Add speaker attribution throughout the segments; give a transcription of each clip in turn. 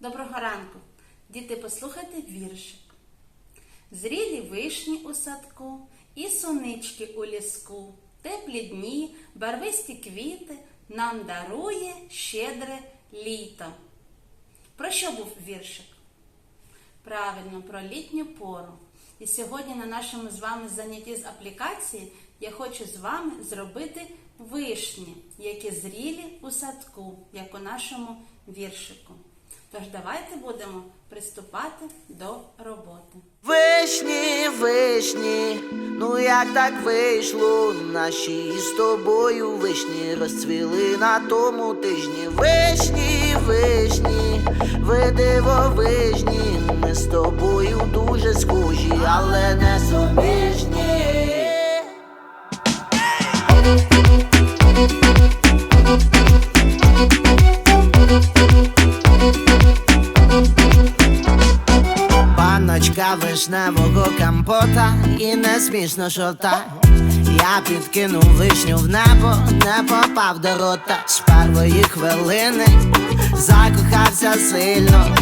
Speaker 1: Доброго ранку, діти, послухайте віршик. Зрілі вишні у садку і сонички у ліску, теплі дні, барвисті квіти нам дарує щедре літо. Про що був віршик? Правильно, про літню пору. І сьогодні на нашому з вами занятті з аплікації я хочу з вами зробити вишні, які зрілі у садку, як у нашому віршику. Тож давайте будемо приступати до роботи.
Speaker 2: Вишні, вишні, ну як так вийшло, наші з тобою вишні розцвіли на тому тижні. Вишні, вишні, ви дивовижні, ми з тобою дуже схожі, але не суміжні. Паночка вишневого компота і не смішно шота. Я підкинув вишню в небо, не попав до рота з першої хвилини, закохався сильно,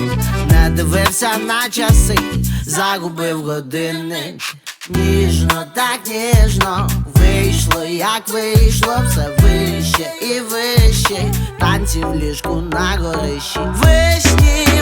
Speaker 2: не дивився на часи, загубив годинник. Ніжно, так ніжно вийшло, як вийшло, все вище і вище. Танці в ліжку на горищі. Вишні,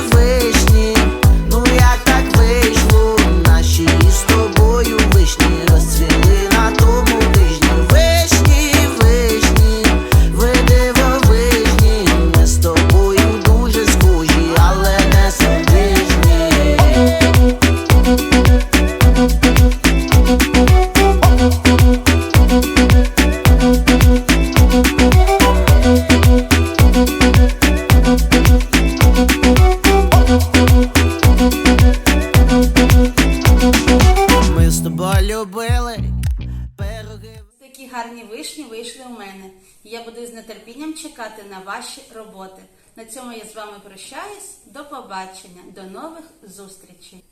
Speaker 2: Тобою любили.
Speaker 1: Такі гарні вишні вийшли у мене. Я буду з нетерпінням чекати на ваші роботи. На цьому я з вами прощаюсь. До побачення, до нових зустрічей.